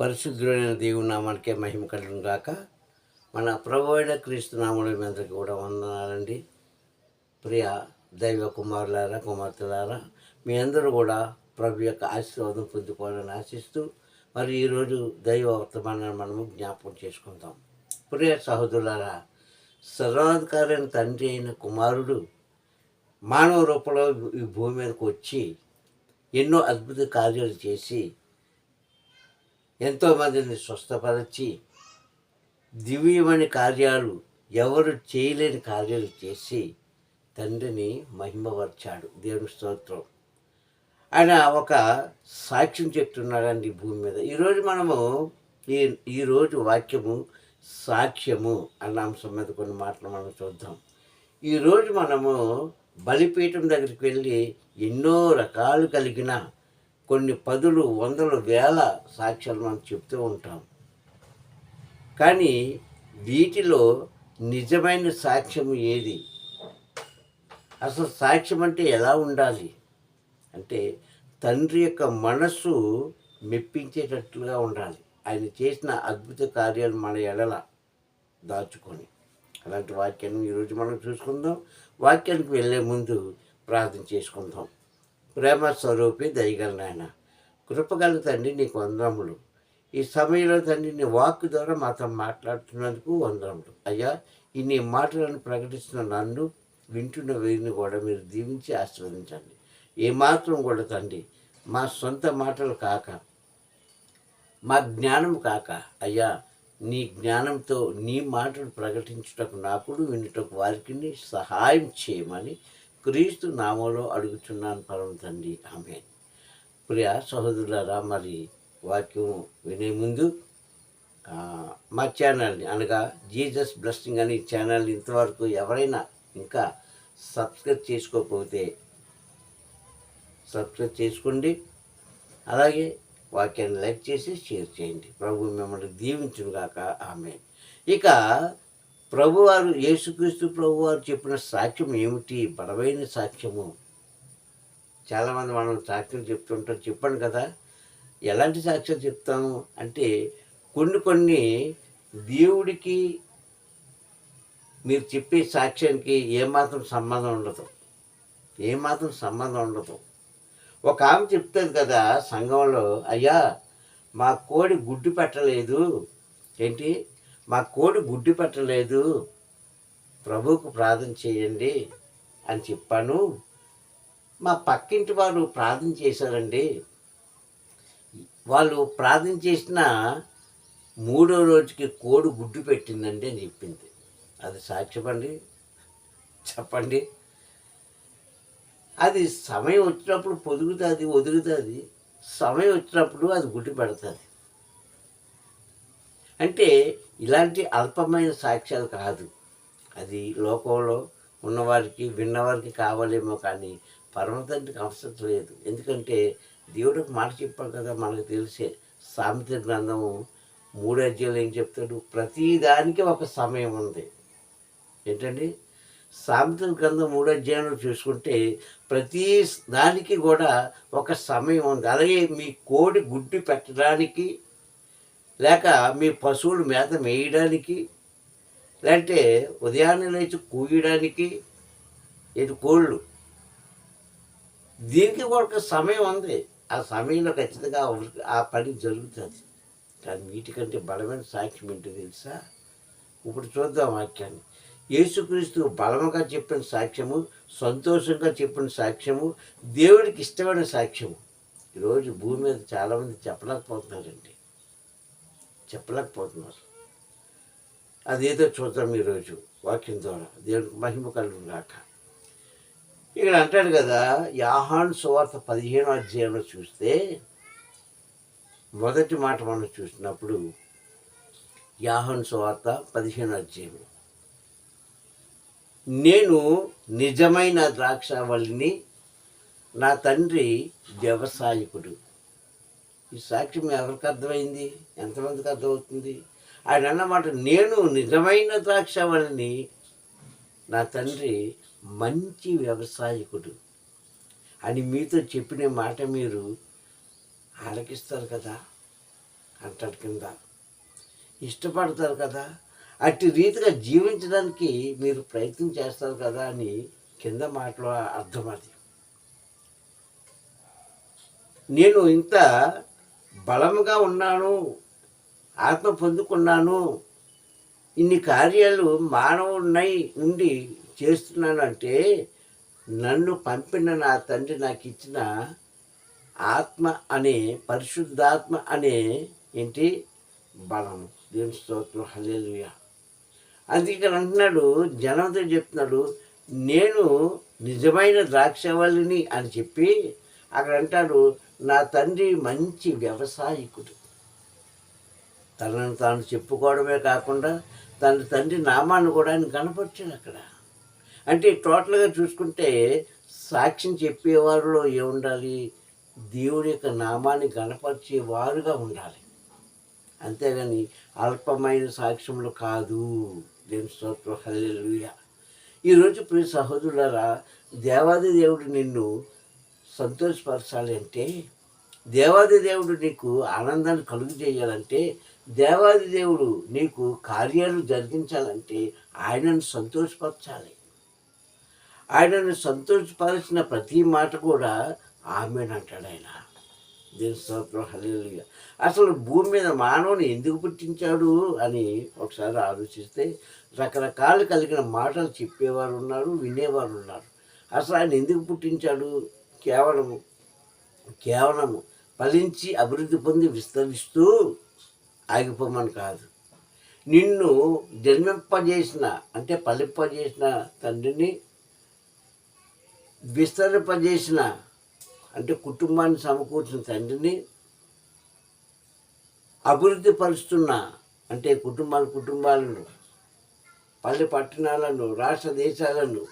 పరిశుద్ధుడైన దేవుని నామానికే మహిమ కలుగును గాక. మన ప్రభు అయిన క్రీస్తు నాముడి మీదకి కూడా వందనాలండి. ప్రియ దైవ కుమారులారా కుమార్తెలారా మీ అందరూ కూడా ప్రభు యొక్క ఆశీర్వాదం పొందుకోవాలని ఆశిస్తూ మరి ఈరోజు దైవ వర్తమానాన్ని మనము జ్ఞాపకం చేసుకుందాం. ప్రియ సహోదరులారా సర్వాధికారైన తండ్రి అయిన కుమారుడు మానవ రూపంలో ఈ భూమి మీదకి వచ్చి ఎన్నో అద్భుత కార్యాలు చేసి ఎంతోమందిని స్వస్థపరచి దివ్యమైన కార్యాలు ఎవరు చేయలేని కార్యాలు చేసి తండ్రిని మహిమపరిచాడు. దేవుని స్తోత్రం. ఆయన ఒక సాక్ష్యం చెప్తున్నాడండి భూమి మీద. ఈరోజు మనము ఈ ఈరోజు వాక్యము సాక్ష్యము అన్న అంశం మీద కొన్ని మాటలు మనం చూద్దాం. ఈరోజు మనము బలిపీఠం దగ్గరికి వెళ్ళి ఎన్నో రకాలు కలిగిన కొన్ని పదులు వందలు వేల సాక్ష్యాలు మనం చెప్తూ ఉంటాం. కానీ వీటిలో నిజమైన సాక్ష్యం ఏది? అసలు సాక్ష్యం అంటే ఎలా ఉండాలి? అంటే తండ్రి యొక్క మనస్సు మెప్పించేటట్లుగా ఉండాలి. ఆయన చేసిన అద్భుత కార్యాలు మన ఎడల దాచుకొని. అలాంటి వాక్యాన్ని ఈరోజు మనం చూసుకుందాం. వాక్యానికి వెళ్ళే ముందు ప్రార్థన చేసుకుందాం. ప్రేమ స్వరూపి దయగల నాయన. కృపగల తండ్రి నీకు వందరములు ఈ సమయంలో తండ్రి నీ వాక్ ద్వారా మాతో మాట్లాడుతున్నందుకు వందరములు అయ్యా ఈ నీ మాటలను ప్రకటిస్తున్న నన్ను వింటున్న వీరిని కూడా మీరు దీవించి ఆశీర్వదించండి. ఏమాత్రం కూడా తండ్రి మా సొంత మాటలు కాక మా జ్ఞానం కాక అయ్యా నీ జ్ఞానంతో నీ మాటలు ప్రకటించుటకు నాకుడు వినుటకు వారికి సహాయం చేయమని క్రీస్తు నామంలో అడుగుతున్నాను పరమ తండ్రి. ఆమె ప్రియ సహోదరులారా మరి వాక్యం వినే ముందు మా ఛానల్ని అనగా జీసస్ బ్లెస్సింగ్ అనే ఛానల్ని ఇంతవరకు ఎవరైనా ఇంకా సబ్స్క్రైబ్ చేసుకోకపోతే సబ్స్క్రైబ్ చేసుకోండి. అలాగే వాక్యాన్ని లైక్ చేసి షేర్ చేయండి. ప్రభు మిమ్మల్ని దీవించుగాక ఆమె ఇక ప్రభువారు యేసుక్రీస్తు ప్రభువారు చెప్పిన సాక్ష్యం ఏమిటి? బలమైన సాక్ష్యము. చాలామంది మనం సాక్ష్యం చెప్తుంటారు. చెప్పాను కదా. ఎలాంటి సాక్ష్యం చెప్తాము? అంటే కొన్ని కొన్ని దేవుడికి మీరు చెప్పే సాక్ష్యానికి ఏమాత్రం సంబంధం ఉండదు. ఏమాత్రం సంబంధం ఉండదు. ఒక ఆమె చెప్తుంది కదా సంఘంలో అయ్యా మా కోడి గుడ్డు పెట్టలేదు. ఏంటి? మా కోడి గుడ్డు పెట్టలేదు. ప్రభువుకు ప్రార్థన చేయండి అని చెప్పాను. మా పక్కింటి వారు ప్రార్థన చేశారండి. వాళ్ళు ప్రార్థన చేసిన మూడో రోజుకి కోడి గుడ్డు పెట్టిందండి అని చెప్పింది. అది సాక్ష్యపండి చెప్పండి. అది సమయం వచ్చినప్పుడు పొదుగుతుంది ఒదుగుతుంది సమయం వచ్చినప్పుడు అది గుడ్డు పెడుతుంది. అంటే ఇలాంటి అల్పమైన సాక్ష్యాలు కాదు. అది లోకంలో ఉన్నవారికి విన్నవారికి కావాలేమో కానీ పరమతండ్రికి అవసరం లేదు. ఎందుకంటే దేవుడు మాట చెప్పాడు కదా మనకు తెలిసే సామెత గ్రంథము మూడు అధ్యాయులు ఏం చెప్తాడు? ప్రతి దానికి ఒక సమయం ఉంది. ఏంటండి? సామెతల గ్రంథం మూడో అధ్యాయంలో చూసుకుంటే ప్రతి దానికి కూడా ఒక సమయం ఉంది. అలాగే మీ కోడి గుడ్డు పెట్టడానికి లేక మీ పశువులు మేత మేయడానికి లేదంటే ఉదయాన్నే లేచి కూయడానికి ఇది కోళ్ళు. దీనికి కూడా ఒక సమయం ఉంది. ఆ సమయంలో ఖచ్చితంగా ఆ- ఆ పని జరుగుతుంది. కానీ వీటికంటే బలమైన సాక్ష్యం ఏంటో తెలుసా? ఇప్పుడు చూద్దాం వాక్యాన్ని. యేసుక్రీస్తు బలముగా చెప్పిన సాక్ష్యము సంతోషంగా చెప్పిన సాక్ష్యము దేవుడికి ఇష్టమైన సాక్ష్యము. ఈరోజు భూమి మీద చాలామంది చెప్పలేకపోతున్నారండి. చెప్పలేకపోతున్నారు. అదేదో చూద్దాం ఈరోజు వాక్యం ద్వారా. దేవుడికి మహిమ కలుగు గాక. ఇక్కడ అంటాడు కదా యాహాన్ సువార్త పదిహేను అధ్యాయంలో చూస్తే మొదటి మాట మనం చూసినప్పుడు యాహన్ సువార్త పదిహేను అధ్యాయం నేను నిజమైన ద్రాక్షావళిని నా తండ్రి వ్యవసాయకుడు. ఈ సాక్ష్యం ఎవరికి అర్థమైంది? ఎంతమందికి అర్థమవుతుంది? ఆయన అన్నమాట నేను నిజమైన ద్రాక్షావళిని నా తండ్రి మంచి వ్యవసాయకుడు అని మీతో చెప్పిన మాట మీరు ఆలకిస్తారు కదా? అంటాడు కింద. ఇష్టపడతారు కదా? అట్టి రీతిగా జీవించడానికి మీరు ప్రయత్నం చేస్తారు కదా అని కింద మాటలో అర్థం అది. నేను ఇంత బలముగా ఉన్నాను ఆత్మ పొందుకున్నాను ఇన్ని కార్యాలు మానవుడినై ఉండి చేస్తున్నాను అంటే నన్ను పంపిన నా తండ్రి నాకు ఇచ్చిన ఆత్మ అనే పరిశుద్ధాత్మ అనే ఏంటి? బలము. దేవుని స్తోత్రం. హలేలుయ అందుకే ఇక్కడ అంటున్నాడు జనంతో చెప్తున్నాడు నేను నిజమైన ద్రాక్షవల్లిని అని చెప్పి అక్కడ అంటాడు నా తండ్రి మంచి వ్యవసాయకుడు. తనను తాను చెప్పుకోవడమే కాకుండా తన తండ్రి నామాన్ని కూడా ఆయన కనపరిచాడు అక్కడ. అంటే టోటల్గా చూసుకుంటే సాక్ష్యం చెప్పేవారిలో ఏముండాలి? దేవుడి యొక్క నామాన్ని గణపరిచేవారుగా ఉండాలి. అంతేగాని అల్పమైన సాక్ష్యములు కాదు. దేని స్తోత్రం. హల్లెలుయ. ఈరోజు ప్రియ సహోదరులారా దేవాది దేవుడు నిన్ను సంతోషపరచాలి అంటే దేవాది దేవుడు నీకు ఆనందాన్ని కలుగు చేయాలంటే దేవాది దేవుడు నీకు కార్యాలు జరిగించాలంటే ఆయనను సంతోషపరచాలి. ఆయనను సంతోషపరిచిన ప్రతి మాట కూడా ఆమెనంటాడు ఆయన. దేని స్తోత్రం అసలు భూమి మీద మానవుని ఎందుకు పుట్టించాడు అని ఒకసారి ఆలోచిస్తే రకరకాలు కలిగిన మాటలు చెప్పేవారు ఉన్నారు వినేవారు ఉన్నారు అసలు ఆయన ఎందుకు పుట్టించాడు? కేవలము కేవలము ఫలించి అభివృద్ధి పొంది విస్తరిస్తూ ఆగిపోమని కాదు. నిన్ను జన్మింపజేసిన అంటే ఫలింపజేసిన తండ్రిని విస్తరింపజేసిన అంటే కుటుంబాన్ని సమకూర్చిన తండ్రిని అభివృద్ధి పరుస్తున్న అంటే కుటుంబాల కుటుంబాలను పల్లె పట్టణాలను రాష్ట్ర దేశాలను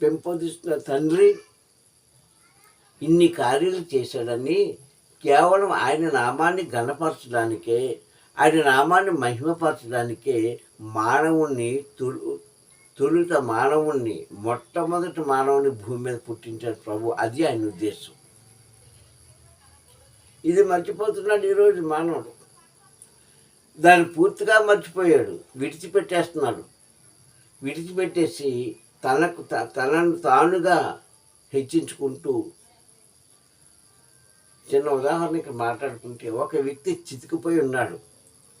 పెంపొందిస్తున్న తండ్రి ఇన్ని కార్యాలు చేశాడని కేవలం ఆయన నామాన్ని గణపరచడానికే ఆయన నామాన్ని మహిమపరచడానికే మానవుణ్ణి తొలు తొలుత మానవుణ్ణి మొట్టమొదటి మానవుని భూమి మీద పుట్టించాడు ప్రభు. అది ఆయన ఉద్దేశం. ఇది మర్చిపోతున్నాడు ఈరోజు మానవుడు. దాన్ని పూర్తిగా మర్చిపోయాడు. విడిచిపెట్టేస్తున్నాడు. విడిచిపెట్టేసి తనకు త- తనను తానుగా హెచ్చించుకుంటూ చిన్న ఉదాహరణకి మాట్లాడుకుంటే ఒక వ్యక్తి చితికిపోయి ఉన్నాడు.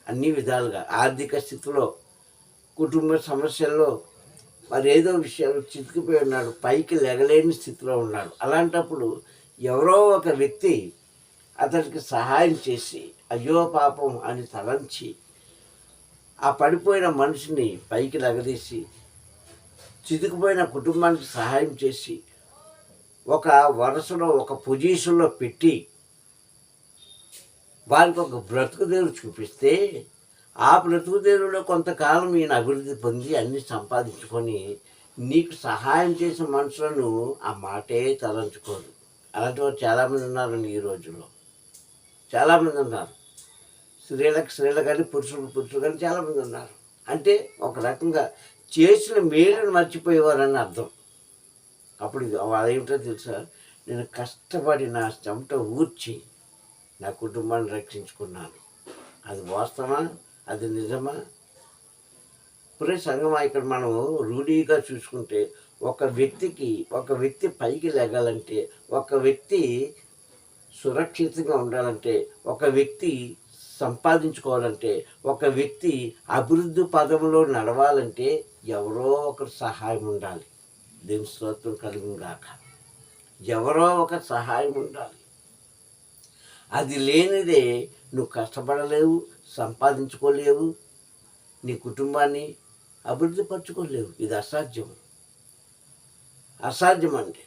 అన్ని విధాలుగా ఆర్థిక స్థితిలో కుటుంబ సమస్యల్లో మరి ఏదో విషయాలు చితికిపోయి ఉన్నాడు పైకి లెగలేని స్థితిలో ఉన్నాడు. అలాంటప్పుడు ఎవరో ఒక వ్యక్తి అతనికి సహాయం చేసి అయ్యో పాపం అని తలంచి ఆ పడిపోయిన మనిషిని పైకి లగదీసి చితికిపోయిన కుటుంబానికి సహాయం చేసి ఒక వరుసలో ఒక పొజిషన్లో పెట్టి వారికి ఒక బ్రతుకుదేరు చూపిస్తే ఆ బ్రతుకుదేరులో కొంతకాలం ఈయన అభివృద్ధి పొంది అన్ని సంపాదించుకొని నీకు సహాయం చేసిన మనుషులను ఆ మాటే తలంచుకోరు అలాంటి వారు చాలామంది ఉన్నారండి ఈ రోజుల్లో. చాలామంది ఉన్నారు. స్త్రీలకు స్త్రీలు కానీ పురుషులు పురుషులు కానీ చాలామంది ఉన్నారు. అంటే ఒక రకంగా చేసిన మేలును మర్చిపోయేవారని అర్థం. అప్పుడు అదేమిటో తెలుసా? నేను కష్టపడి నా చెమట ఊర్చి నా కుటుంబాన్ని రక్షించుకున్నాను. అది వాస్తవా అది నిజమా? ఇప్పుడే సంగమా ఇక్కడ మనం రూఢీగా చూసుకుంటే ఒక వ్యక్తికి ఒక వ్యక్తి పైకి లెగాలంటే ఒక వ్యక్తి సురక్షితంగా ఉండాలంటే ఒక వ్యక్తి సంపాదించుకోవాలంటే ఒక వ్యక్తి అభివృద్ధి పదంలో నడవాలంటే ఎవరో ఒకరు సహాయం ఉండాలి. దేవుని స్తోత్రం కలిగి ఎవరో ఒక సహాయం ఉండాలి. అది లేనిదే నువ్వు కష్టపడలేవు సంపాదించుకోలేవు నీ కుటుంబాన్ని అభివృద్ధి పరచుకోలేవు. ఇది అసాధ్యం అసాధ్యం అండి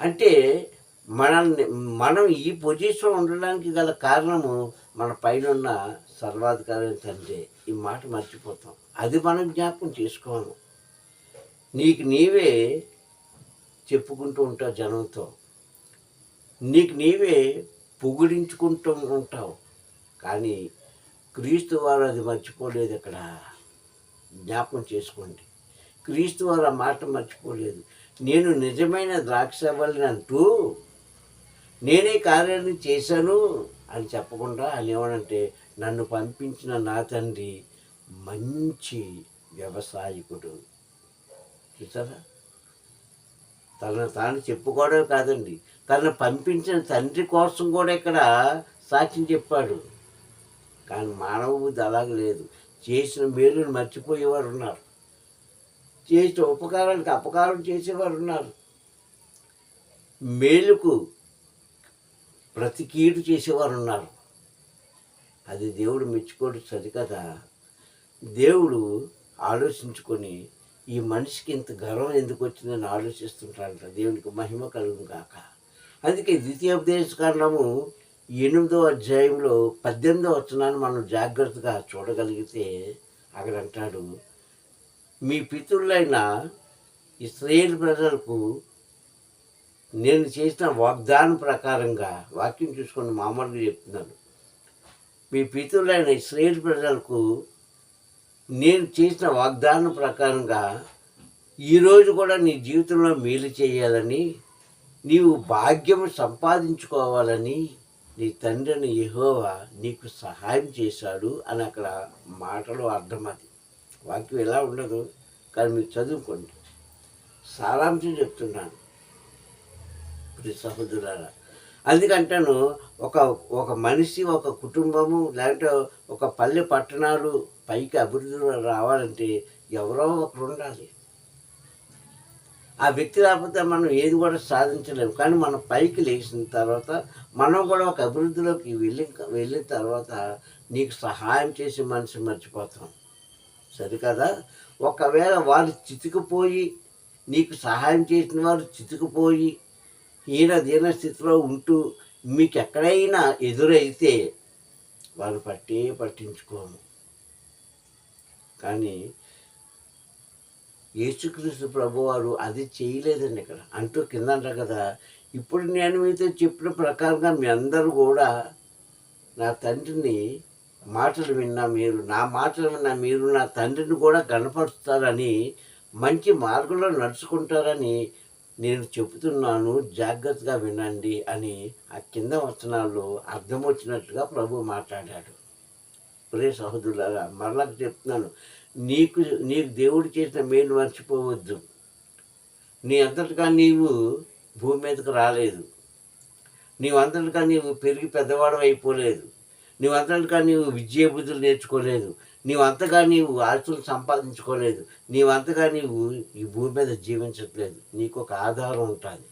అంటే మనల్ని మనం ఈ పొజిషన్ ఉండడానికి గల కారణము మన పైన ఉన్న సర్వాధికారం తండ్రి. ఈ మాట మర్చిపోతాం. అది మనం జ్ఞాపకం చేసుకోము నీకు నీవే చెప్పుకుంటూ ఉంటావు జనంతో. నీకు నీవే పొగిడించుకుంటూ ఉంటావు కానీ క్రీస్తు వారు అది మర్చిపోలేదు ఇక్కడ. జ్ఞాపకం చేసుకోండి. క్రీస్తు వారు ఆ మాట మర్చిపోలేదు. నేను నిజమైన ద్రాక్షవల్ని అంటూ నేనే కార్యాన్ని చేశాను అని చెప్పకుండా ఆయన ఏమనంటే నన్ను పంపించిన నా తండ్రి మంచి వ్యవసాయకుడు. చూసారా? తన తాను చెప్పుకోవడమే కాదండి. తనను పంపించిన తండ్రి కోసం కూడా ఇక్కడ సాక్ష్యం చెప్పాడు. కానీ మానవ బుద్ధి అలాగే లేదు. చేసిన మేలును మర్చిపోయేవారు ఉన్నారు. చేసిన ఉపకారానికి అపకారం చేసేవారు ఉన్నారు. మేలుకు ప్రతి కీడు చేసేవారు ఉన్నారు. అది దేవుడు మెచ్చుకోడు సరికదా? దేవుడు ఆలోచించుకొని ఈ మనిషికి ఇంత గర్వం ఎందుకు వచ్చిందని ఆలోచిస్తుంటాడంట. దేవునికి మహిమ కలుగు కాక అందుకే ద్వితీయోపదేశ కారణము ఎనిమిదో అధ్యాయంలో పద్దెనిమిదో వచనాన్ని మనం జాగ్రత్తగా చూడగలిగితే అక్కడ అంటాడు మీ పితృలైన ఇస్రాయేల్ ప్రజలకు నేను చేసిన వాగ్దానం ప్రకారంగా వాక్యం చూసుకొని మామూలుగా చెప్తున్నాను. మీ పితృలైన ఇస్రాయేల్ ప్రజలకు నేను చేసిన వాగ్దానం ప్రకారంగా ఈరోజు కూడా నీ జీవితంలో మేలు చేయాలని నీవు భాగ్యం సంపాదించుకోవాలని నీ తండ్రిని యహోవా నీకు సహాయం చేశాడు అని అక్కడ మాటలో అర్థం అది. వాక్యం ఎలా ఉండదు కానీ మీరు చదువుకోండి. సారాంశం చెప్తున్నాను. ప్రియ సహోదరులారా అందుకంటాను ఒక ఒక మనిషి ఒక కుటుంబము లేదంటే ఒక పల్లె పట్టణాలు పైకి అభివృద్ధిలో రావాలంటే ఎవరో ఒకరు ఉండాలి. ఆ వ్యక్తి లేకపోతే మనం ఏది కూడా సాధించలేము. కానీ మనం పైకి లేచిన తర్వాత మనం కూడా ఒక అభివృద్ధిలోకి వెళ్ళి వెళ్ళిన తర్వాత నీకు సహాయం చేసే మనిషి మర్చిపోతాం. సరికదా ఒకవేళ వాళ్ళు చితికిపోయి నీకు సహాయం చేసిన వారు చితికిపోయి ఈయన దీన స్థితిలో ఉంటూ మీకు ఎక్కడైనా ఎదురైతే వారు పట్టే పట్టించుకోము. కానీ యేసుక్రీస్తు ప్రభువారు అది చేయలేదండి ఇక్కడ. అంటూ కింద అంటారు కదా. ఇప్పుడు నేను మీతో చెప్పిన ప్రకారంగా మీ అందరూ కూడా నా తండ్రిని మాటలు విన్నా మీరు నా మాటలు విన్నా మీరు నా తండ్రిని కూడా కనపరుస్తారని మంచి మార్గంలో నడుచుకుంటారని నేను చెబుతున్నాను. జాగ్రత్తగా వినండి అని ఆ కింద వచనాల్లో అర్థం వచ్చినట్టుగా ప్రభు మాట్లాడాడు. ప్రే సహోదరులారా మరలా చెప్తున్నాను. నీకు నీకు దేవుడు చేసిన మేలు మర్చిపోవద్దు. నీ అంతటిగా నీవు భూమి మీదకు రాలేదు. నీవు అంతటిగా నీవు పెరిగి పెద్దవాడు అయిపోలేదు. నీవు అంతటిగా నీవు విద్య బుద్ధులు నేర్చుకోలేదు. నీవు అంతగా నీవు ఆస్తులు సంపాదించుకోలేదు. నీవు అంతగా నీవు ఈ భూమి మీద జీవించట్లేదు. నీకు ఒక ఆధారం ఉంటుంది.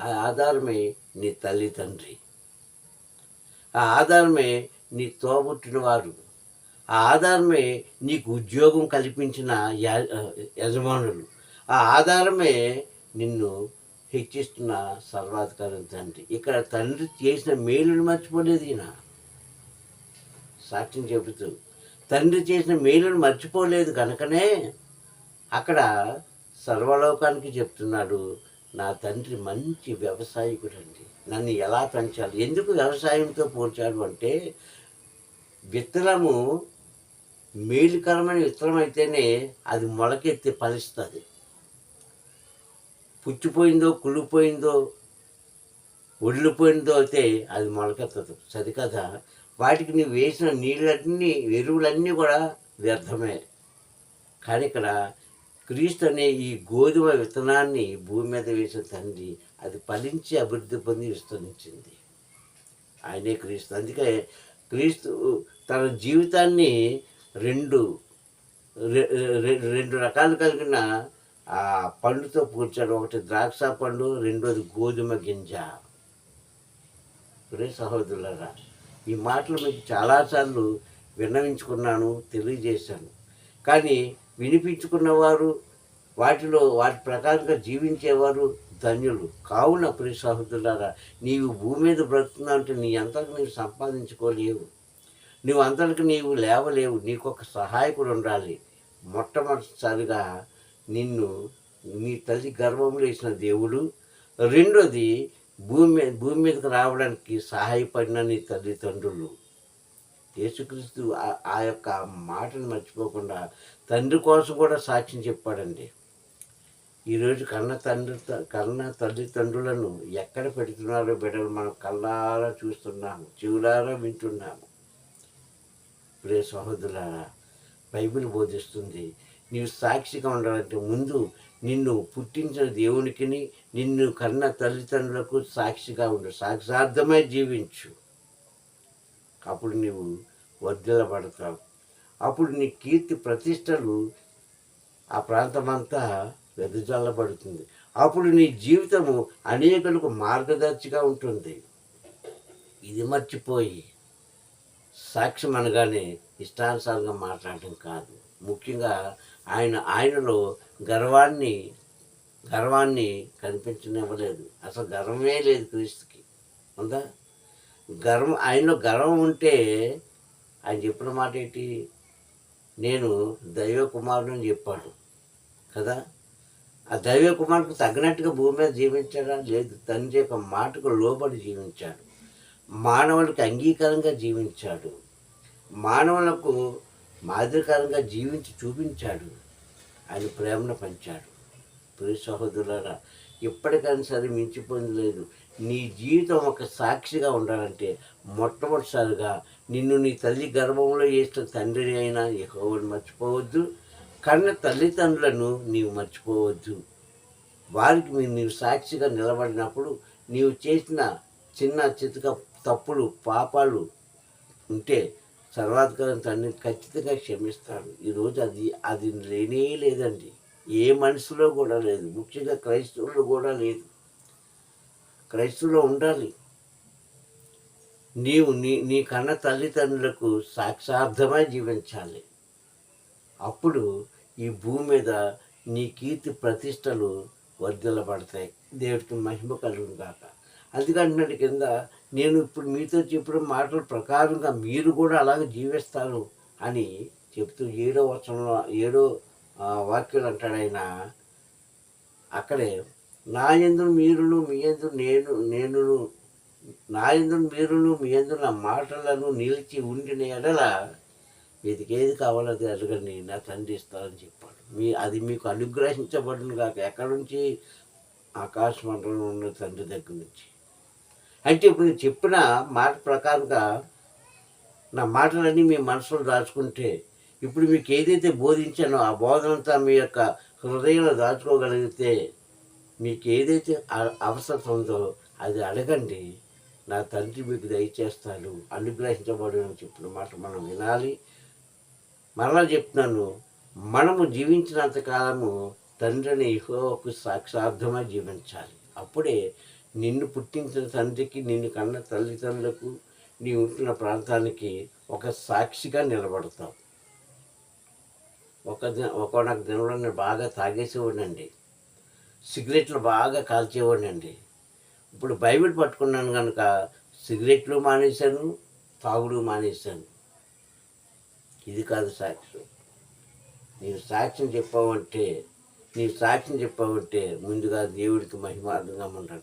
ఆ ఆధారమే నీ తల్లి తండ్రి. ఆ ఆధారమే నీ తోబుట్టిన వారు. ఆ ఆధారమే నీకు ఉద్యోగం కల్పించిన యజమానులు. ఆ ఆధారమే నిన్ను హెచ్చిస్తున్న సర్వాధికారం తండ్రి. ఇక్కడ తండ్రి చేసిన మేలుని మర్చిపోలేదు ఈయన. సాక్ష్యం చెబుతూ తండ్రి చేసిన మేలును మర్చిపోలేదు కనుకనే అక్కడ సర్వలోకానికి చెప్తున్నాడు నా తండ్రి మంచి వ్యవసాయకుడు అండి నన్ను ఎలా పెంచాలి? ఎందుకు వ్యవసాయంతో పోల్చాడు అంటే విత్తనము మేలుకరమైన విత్తనం అయితేనే అది మొలకెత్తి ఫలిస్తుంది. పుచ్చిపోయిందో కుళ్ళిపోయిందో ఒడిలిపోయిందో అయితే అది మొలకెత్తదు. సరికదా వాటికి నువ్వు వేసిన నీళ్ళన్నీ ఎరువులన్నీ కూడా వ్యర్థమే. కానీ ఇక్కడ క్రీస్తు అనే ఈ గోధుమ విత్తనాన్ని భూమి మీద వేసిన తండ్రి అది ఫలించి అభివృద్ధి పొంది విస్తరించింది. ఆయనే క్రీస్తు. అందుకే క్రీస్తు తన జీవితాన్ని రెండు రెండు రకాలు కలిగిన ఆ పండుతో పూడ్చాడు ఒకటి ద్రాక్ష పండు రెండోది గోధుమ గింజ. ఒరే సహోదరులరా ఈ మాటలు మీకు చాలాసార్లు విన్నవించుకున్నాను తెలియజేశాను. కానీ వినిపించుకున్నవారు వాటిలో వాటి ప్రకారంగా జీవించేవారు ధన్యులు. కావున ప్రియ సహోదరులారా నీవు భూమి మీద బ్రతుకున్నావు అంటే నీ అంతకు నీవు సంపాదించుకోలేవు. నువ్వు అందరికి నీవు లేవలేవు నీకు ఒక సహాయకుడు ఉండాలి. మొట్టమొదటిసారిగా నిన్ను నీ తల్లి గర్భంలో వేసిన దేవుడు రెండోది భూమి భూమి మీదకి రావడానికి సహాయపడిన నీ తల్లిదండ్రులు యేసుక్రీస్తు ఆ- ఆ యొక్క మాటను మర్చిపోకుండా తండ్రి కోసం కూడా సాక్ష్యం చెప్పాడండి. ఈరోజు కన్న తండ్రి కన్న తల్లిదండ్రులను ఎక్కడ పెడుతున్నారో బిడ్డలు మనం కళ్ళారా చూస్తున్నాము చెవులారా వింటున్నాము. ప్రియ సహోదరులారా బైబిల్ బోధిస్తుంది నీవు సాక్షిగా ఉండాలంటే ముందు నిన్ను పుట్టించిన దేవునికిని నిన్ను కన్న తల్లిదండ్రులకు సాక్షిగా ఉండు సాక్షార్థమై జీవించు. అప్పుడు నీవు వర్ధిల్లబడతావు. అప్పుడు నీ కీర్తి ప్రతిష్టలు ఆ ప్రాంతమంతా వెదజల్లబడుతుంది. అప్పుడు నీ జీవితము అనేకులకు మార్గదర్శిగా ఉంటుంది. ఇది మర్చిపోయి సాక్ష్యం అనగానే ఇష్టానుసారంగా మాట్లాడటం కాదు. ముఖ్యంగా ఆయన ఆయనలో గర్వాన్ని గర్వాన్ని కనిపించనివ్వలేదు. అసలు గర్వమే లేదు క్రీస్తుకి. ఉందా? గర్వం ఆయనలో గర్వం ఉంటే ఆయన చెప్పిన మాట ఏంటి? నేను దైవ కుమారుడు అని చెప్పాడు. కదా? ఆ దైవ కుమారుడికి తగినట్టుగా భూమి మీద జీవించాడా లేదు. తండ్రి యొక్క మాటకు లోబడి జీవించాడు. మానవులకు అంగీకారంగా జీవించాడు. మానవులకు మాదిరికరంగా జీవించి చూపించాడు. ఆయన ప్రేమను పంచాడు. ప్రియ సహోదరులారా ఎప్పటికైనా సరే మించిపోయింది లేదు. నీ జీవితం ఒక సాక్షిగా ఉండాలంటే మొట్టమొదటిసారిగా నిన్ను నీ తల్లి గర్భంలో చేసిన తండ్రిని అయినా ఎక్కువని మర్చిపోవద్దు. కన్న తల్లిదండ్రులను నీవు మర్చిపోవద్దు. వారికి మీరు నీవు సాక్షిగా నిలబడినప్పుడు నీవు చేసిన చిన్న చితక తప్పులు పాపాలు ఉంటే సర్వాధికారం తండ్రిని ఖచ్చితంగా క్షమిస్తాడు. ఈరోజు అది అది లేనే లేదండి. ఏ మనిషిలో కూడా లేదు. ముఖ్యంగా క్రైస్తవులు కూడా లేదు. క్రైస్తవులో ఉండాలి. నీవు నీ నీ కన్న తల్లిదండ్రులకు సాక్షార్థమై జీవించాలి. అప్పుడు ఈ భూమి మీద నీ కీర్తి ప్రతిష్టలు వర్ధిల్లబడతాయి. దేవుడికి మహిమ కలుగుగాక కాక అందుకంటున్నాడు కింద నేను ఇప్పుడు మీతో చెప్పిన మాటల ప్రకారంగా మీరు కూడా అలాగే జీవిస్తారు అని చెప్తూ ఏడో వచనంలో ఏడో ఆ, వాక్యాలు అంటాడు ఆయన. అక్కడే నా ఎందు మీరును మీ ఎందు నేను నేను నా ఎందు మీరును మీ ఎందు నా మాటలను నిలిచి ఉండిన ఎడల మీదికి ఏది కావాలో అది అడగండి నా తండ్రి ఇస్తారని చెప్పాడు. మీ అది మీకు అనుగ్రహించబడును కాక ఎక్కడి నుంచి? ఆకాశమండలం ఉన్న తండ్రి దగ్గర నుంచి. అంటే ఇప్పుడు నేను చెప్పిన మాట ప్రకారంగా నా మాటలన్నీ మీ మనసులో దాచుకుంటే ఇప్పుడు మీకు ఏదైతే బోధించానో ఆ బోధనంతా మీ యొక్క హృదయంలో దాచుకోగలిగితే మీకు ఏదైతే అవసరం ఉందో అది అడగండి. నా తండ్రి మీకు దయచేస్తాడు. అనుగ్రహించబడు అని చెప్పిన మాట మనం వినాలి. మరలా చెప్తున్నాను మనము జీవించినంత కాలము తండ్రిని ఇహోకు సాక్షార్థమై జీవించాలి. అప్పుడే నిన్ను పుట్టించిన తండ్రికి నిన్ను కన్న తల్లిదండ్రులకు నీ ఉంటున్న ప్రాంతానికి ఒక సాక్షిగా నిలబడతావు. ఒక దిన ఒకనొక దినంలో నేను బాగా తాగేసేవాడినండి. సిగరెట్లు బాగా కాల్చేవాడినండి. ఇప్పుడు బైబిల్ పట్టుకున్నాను కనుక సిగరెట్లు మానేశాను తాగుడు మానేశాను. ఇది కాదు సాక్ష్యం. నీవు సాక్ష్యం చెప్పావంటే నీవు సాక్ష్యం చెప్పావంటే ముందుగా దేవుడికి మహిమార్థంగా ఉండాలి.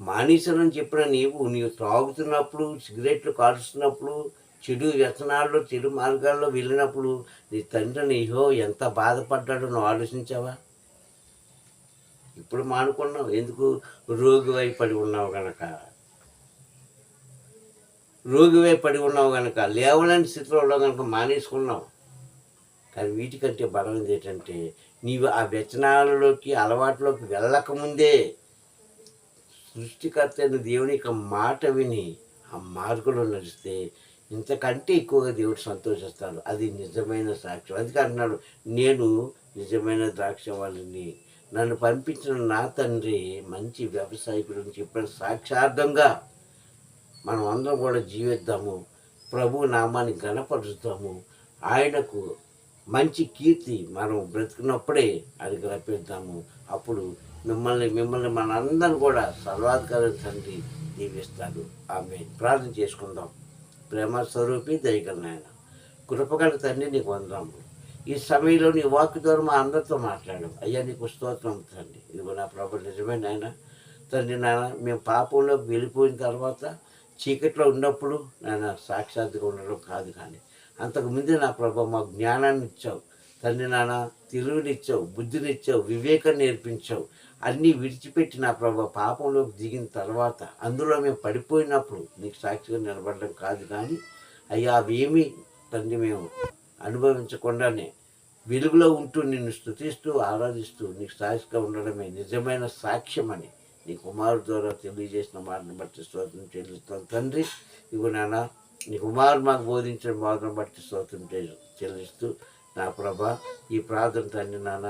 మానేశానని చెప్పిన నీవు నీవు త్రాగుతున్నప్పుడు సిగరెట్లు కాలుస్తున్నప్పుడు చెడు వ్యసనాల్లో చెడు మార్గాల్లో వెళ్ళినప్పుడు నీ తండ్రి నీహో ఎంత బాధపడ్డాడో నువ్వు ఆలోచించావా? ఇప్పుడు మానుకున్నావు. ఎందుకు? రోగివై పడి ఉన్నావు గనక. రోగివై పడి ఉన్నావు గనక. లేవలేని స్థితిలో ఉన్నావు కనుక మానేసుకున్నావు. కానీ వీటికంటే బలం ఏంటంటే నీవు ఆ వ్యచనాలలోకి అలవాటులోకి వెళ్ళకముందే సృష్టికర్త అయిన దేవుని యొక్క మాట విని ఆ మార్గంలో నడిస్తే ఇంతకంటే ఎక్కువగా దేవుడు సంతోషిస్తాడు. అది నిజమైన సాక్ష్యం. అందుకే అంటున్నాడు నేను నిజమైన ద్రాక్ష వాళ్ళని నన్ను పంపించిన నా తండ్రి మంచి వ్యవసాయకుడు అని చెప్పిన సాక్షార్థంగా మనం అందరం కూడా జీవిద్దాము. ప్రభు నామాన్ని గణపరుస్తాము ఆయనకు మంచి కీర్తి మనం బ్రతికినప్పుడే అది రప్పిద్దాము అప్పుడు మిమ్మల్ని మిమ్మల్ని మనందరం కూడా సర్వాధికారి తండ్రి దీవిస్తాడు. ఆమె ప్రార్థన చేసుకుందాం. ప్రేమ స్వరూపి దయగల నాయన కృపగల తండ్రి నీకు వందాము ఈ సమయంలో నీ వాక్ ద్వారా మా అందరితో మాట్లాడాం అయ్యా నీకు స్తోత్రం తండ్రి. ఇదిగో నా ప్రభు నిజమే నాయన. తండ్రి నాయన మేము పాపంలోకి వెళ్ళిపోయిన తర్వాత చీకట్లో ఉన్నప్పుడు నాయన సాక్షాత్గా ఉండడం కాదు కానీ అంతకుముందు నా ప్రభు మాకు జ్ఞానాన్ని ఇచ్చావు. తండ్రి నాన్న తెలివినిచ్చావు బుద్ధినిచ్చావు వివేకాన్ని నేర్పించావు. అన్నీ విడిచిపెట్టి నా ప్రభా పాపంలోకి దిగిన తర్వాత అందులో మేము పడిపోయినప్పుడు నీకు సాక్షిగా నిలబడడం కాదు కానీ అయ్యా అవేమీ తండ్రి మేము అనుభవించకుండానే వెలుగులో ఉంటూ నిన్ను స్థుతిస్తూ ఆరాధిస్తూ నీకు సాక్షిగా ఉండడమే నిజమైన సాక్ష్యమని నీ కుమారుడు ద్వారా తెలియజేసిన మాటను బట్టి స్తోత్రం చెల్లిస్తాను. తండ్రి ఇవి నాన్న నీ కుమారుడు మాకు బోధించిన మాటను బట్టి స్తోత్రం చెల్లిస్తూ నా ప్రభ ఈ ప్రార్థన తండ్రి నాన్న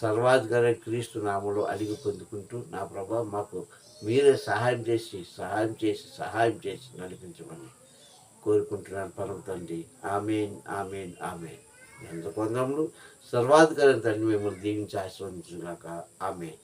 సర్వాధికారి క్రీస్తు నామలో అడిగి పొందుకుంటూ నా ప్రభా మాకు మీరే సహాయం చేసి సహాయం చేసి సహాయం చేసి నడిపించమని కోరుకుంటున్నాను పరమ తండ్రి. Amen amen amen. ఎంత కొందములు సర్వాధికారి తండ్రి మిమ్మల్ని దీవించి ఆశీర్వదించుగాక ఆమెన్.